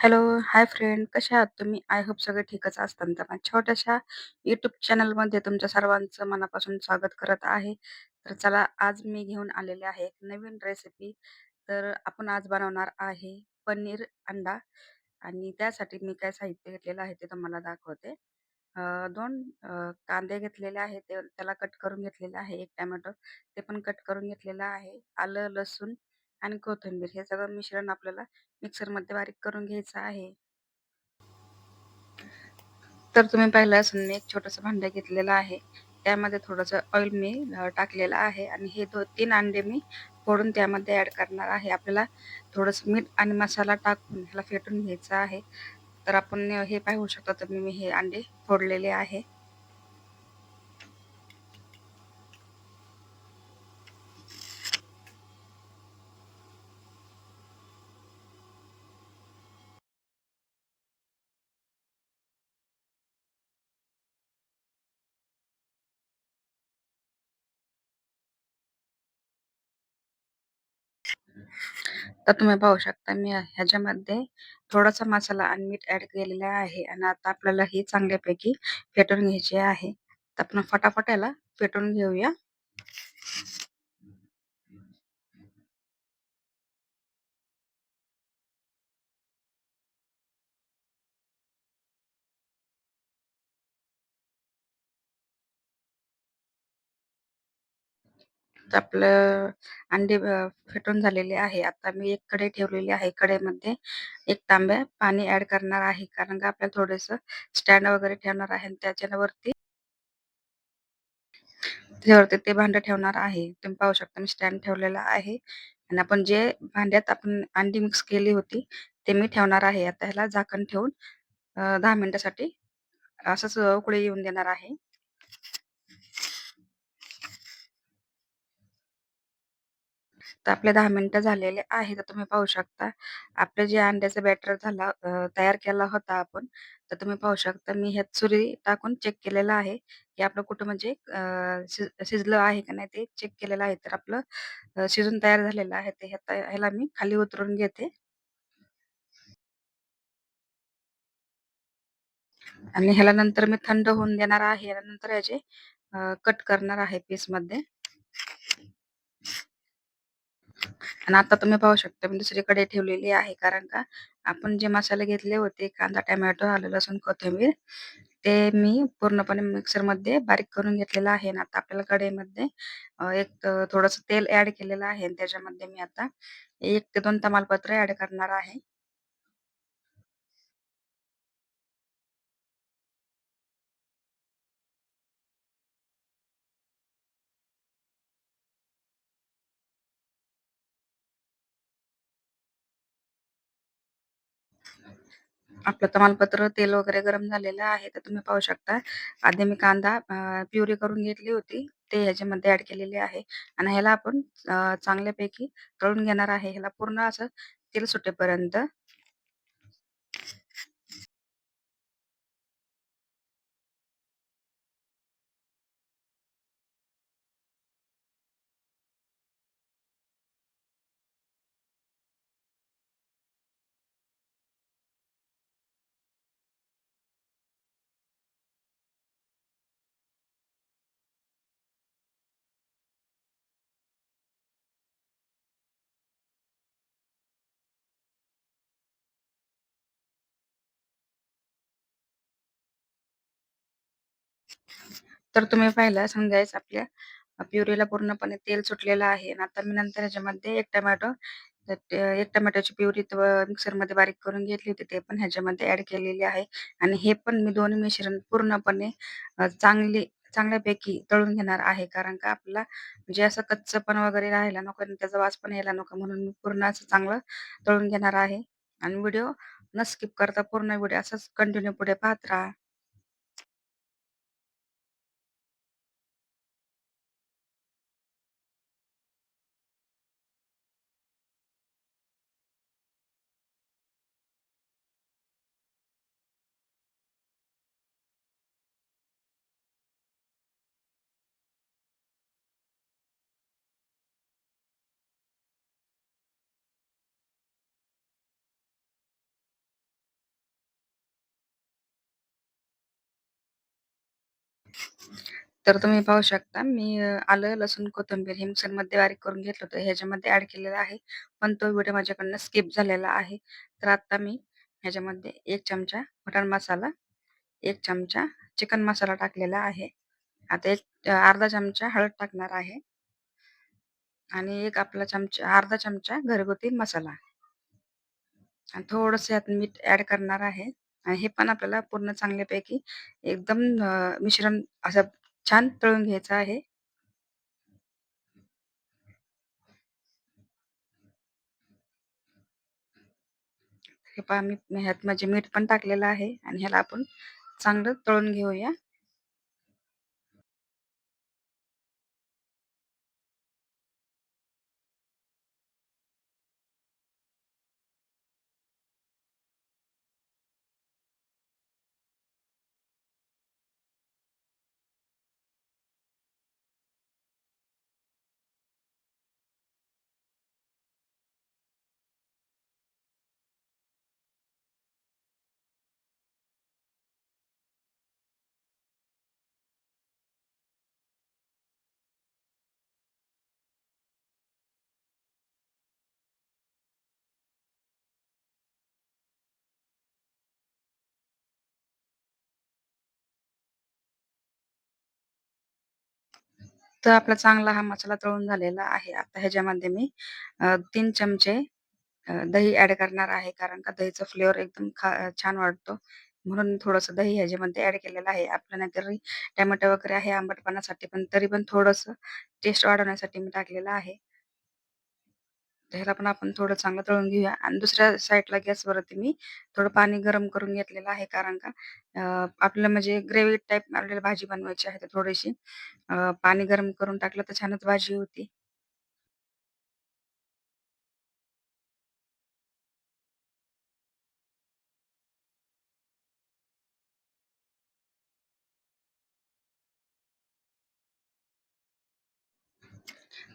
Hello, hi friend कसे आहात तुम्ही? आय होप सगळे ठीकच असताल. तर माझ्या छोट्याशा YouTube चॅनलमध्ये तुमच्या सर्वांचं मनापासून स्वागत करत आहे. तर चला आज मी घेऊन आलेले आहे एक नवीन रेसिपी. तर आपण आज बनवणार आहे पनीर अंडा आणि त्यासाठी मी काय साहित्य घेतलेलं आहे ते तुम्हाला दाखवते. दोन कांदे घेतलेले आहेत ते त्याला कट करून घेतलेले आहे. एक टोमॅटो ते पण कट करून घेतलेलं आहे. आलं, लसूण आणि कोथिंबीर हे सगळं मिश्रण आपल्याला मिक्सरमध्ये बारीक करून घ्यायचं आहे. तर तुम्ही पाहिलं असून मी एक छोटंसं भांडं घेतलेलं आहे. त्यामध्ये थोडंसं ऑइल मी टाकलेलं आहे आणि हे 2-3 अंडे मी फोडून त्यामध्ये ॲड करणार आहे. आपल्याला थोडंसं मीठ आणि मसाला टाकून ह्याला फेटून घ्यायचं आहे. तर आपण हे पाहू शकता तुम्ही मी हे अंडे फोडलेले आहे. तर तुम्ही पाहू शकता मी ह्याच्यामध्ये थोडासा मसाला आणि मीठ ऍड केलेलं आहे आणि आता आपल्याला हे चांगल्यापैकी फेटून घ्यायचे आहे. तर आपण फटाफट याला फेटून घेऊया. आपलं अंडे फेटून झालेले आहे. आता मी एक कढई ठेवलेली आहे. कढईमध्ये एक तांब्या पाणी ऍड करणार आहे. कारण का आपल्याला थोडस स्टँड वगैरे ठेवणार आहे आणि त्याच्यावरती त्याच्यावरती ते भांडं ठेवणार आहे. तुम्ही पाहू शकता मी स्टँड ठेवलेला आहे आणि आपण जे भांड्यात आपण अंडी मिक्स केली होती, ते मी ठेवणार आहे. आता ह्याला झाकण ठेवून दहा मिनिटासाठी असंच उकळी येऊन देणार आहे. तर आपले दहा मिनिटं झालेले आहे. तर तुम्ही पाहू शकता आपलं जे अंड्याचं बॅटर झाला अ, तयार केला होता आपण, तर तुम्ही पाहू शकता मी ह्यात सुरी टाकून चेक केलेलं आहे, की आपलं कुठं म्हणजे अ, शिज शिजलं आहे का नाही ते चेक केलेलं आहे. तर आपलं अ, शिजून तयार झालेलं आहे. ते ह्यात ह्याला मी खाली उतरून घेते. आणि ह्याला नंतर मी थंड होऊन देणार आहे. नंतर याचे कट करणार आहे पीसमध्ये आणि आता तुम्ही पाहू शकता मी दुसरी ठेवलेली आहे. कारण का आपण जे मसाले घेतले होते कांदा, टोमॅटो, आलं, लसूण, कोथिंबीर ते मी पूर्णपणे मिक्सरमध्ये बारीक करून घेतलेलं आहे. आणि आता आपल्याला कढईमध्ये एक थोडस तेल ऍड केलेलं आहे त्याच्यामध्ये मी आता एक ते दोन तमालपत्र ऍड करणार आहे. आपलं तमालपत्र, तेल वगैरे गरम झालेलं आहे. तर तुम्ही पाहू शकता. आधी मी कांदा अ, प्युरी करून घेतली होती. ते ह्याच्यामध्ये ऍड केलेली आहे आणि ह्याला आपण अ, चांगल्यापैकी तळून घेणार आहे. ह्याला पूर्ण असं तेल सुटेपर्यंत. तर तुम्ही पाहिलं समजायचं आपल्या प्युरीला पूर्णपणे तेल सुटलेलं आहे आणि आता मी नंतर ह्याच्यामध्ये एक टोमॅटो तर ते 1 टोमॅटोची प्युरी मिक्सरमध्ये बारीक करून घेतली होती, ते पण ह्याच्यामध्ये ऍड केलेली आहे आणि हे पण मी दोन्ही मिश्रण पूर्णपणे चांगली चांगल्यापैकी तळून घेणार आहे. कारण का आपला म्हणजे असं कच्चपणा वगैरे राहायला नको आणि त्याचा वास पण यायला नको म्हणून मी पूर्ण असं चांगलं तळून घेणार आहे आणि व्हिडिओ न स्किप करता पूर्ण व्हिडिओ असंच कंटिन्यू पुढे पाहत राहा. तर तुम्ही पाहू शकता मी अ, आलं, लसूण, कोथिंबीर हे मिक्सरमध्ये बारीक करून घेतलं होतं. ह्याच्यामध्ये ॲड केलेलं आहे. पण तो व्हिडिओ माझ्याकडनं स्किप झालेला आहे. तर आता मी ह्याच्यामध्ये 1 चमचा मटण मसाला, 1 चमचा चिकन मसाला टाकलेला आहे. आता एक अ, अर्धा चमचा हळद टाकणार आहे आणि एक आपला चमचा अर्धा चमचा घरगुती मसाला आणि थोडंसं यात मीठ ॲड करणार आहे आणि हे पण आपल्याला पूर्ण चांगल्यापैकी एकदम अ, मिश्रण असं छान तळून घ्यायचं आहे. हे पहा मी ह्यात म्हणजे मीठ पण टाकलेलं आहे आणि ह्याला आपण चांगलं तळून घेऊया. तर आपला चांगला हा मसाला तळून झालेला आहे. आता ह्याच्यामध्ये मी अ, तीन चमचे अ, दही ऍड करणार आहे. कारण का दहीचा फ्लेवर एकदम खा छान वाटतो. म्हणून थोडंसं दही ह्याच्यामध्ये ऍड केलेलं आहे. आपलं नाहीतरी टोमॅटो वगैरे आहे आंबटपणासाठी, पण तरी पण थोडंसं टेस्ट वाढवण्यासाठी मी टाकलेलं आहे. ह्याला पण आपण थोडं चांगलं तळून घेऊया आणि दुसऱ्या साईडला गॅसवरती मी थोडं पाणी गरम करून घेतलेलं आहे. कारण का आपल्याला म्हणजे ग्रेव्ही टाइप आपल्याला भाजी बनवायची आहे, तर थोडीशी पाणी गरम करून टाकलं तर छानच भाजी होती.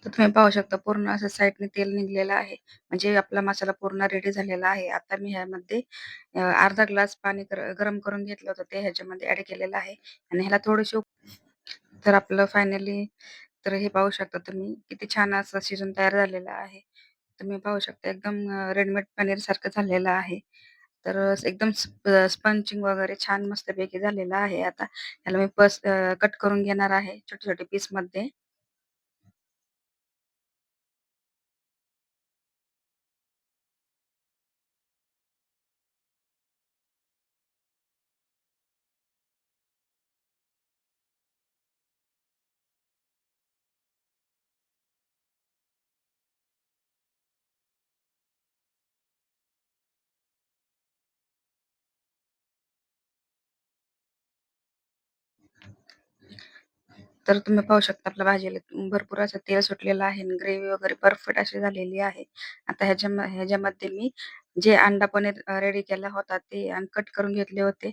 तर तुम्ही पाहू शकता पूर्ण असं साईडने तेल निघलेलं आहे. म्हणजे आपला मसाला पूर्ण रेडी झालेला आहे. आता मी ह्यामध्ये अर्धा ग्लास पाणी गर गरम करून घेतलं होतं ते ह्याच्यामध्ये ऍड केलेलं आहे आणि ह्याला थोडीशी तर आपलं फायनली तर हे पाहू शकता तुम्ही किती छान असं शिजून तयार झालेलं आहे. तुम्ही पाहू शकता एकदम रेडीमेड पनीर सारखं झालेलं आहे. तर एकदम स्प स्पंचिंग वगैरे छान मस्तपैकी झालेलं आहे. आता ह्याला मी पस कट करून घेणार आहे छोटे-छोटे पीसमध्ये. तर तुम्ही पाहू शकता आपल्या भाजीला भरपूर असं तेल सुटलेलं आहे आणि ग्रेव्ही वगैरे परफेक्ट अशी झालेली आहे. आता ह्याच्या ह्याच्यामध्ये मी जे अंडा पनीर रेडी केला होता ते आणि कट करून घेतले होते,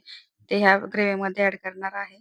ते ह्या ग्रेव्हीमध्ये ऍड करणार आहे.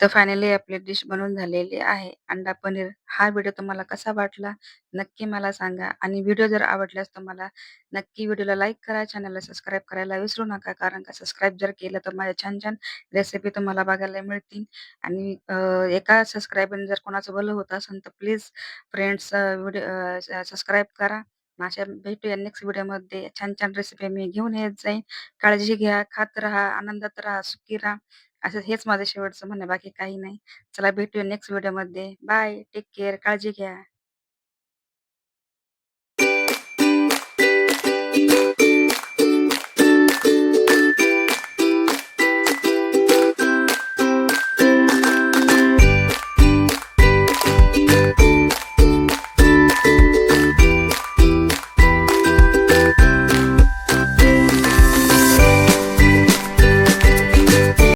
तर फायनली आपली डिश बनवून झालेली आहे. अंडा पनीर. हा व्हिडिओ तुम्हाला कसा वाटला? नक्की मला सांगा आणि व्हिडिओ जर आवडल्यास तुम्हाला नक्की व्हिडिओला लाईक करा, चॅनलला सबस्क्राईब करायला विसरू नका. कारण का सबस्क्राईब जर केलं तर माझ्या छान-छान रेसिपी तुम्हाला बघायला मिळतील आणि एका सबस्क्राईबरने जर कोणाचं भलं होत असेल तर प्लीज फ्रेंड्स व्हिडिओ सबस्क्राईब करा. अशा भेटूया नेक्स्ट व्हिडिओमध्ये छान-छान रेसिपी मी घेऊन येत जाईन. काळजी घ्या, खात राहा, आनंदात राहा, सुखी राहा. असं हेच माझं शेवटचं म्हणणं आहे, बाकी काही नाही. चला भेटूया नेक्स्ट व्हिडिओमध्ये. बाय, टेक केअर, काळजी घ्या.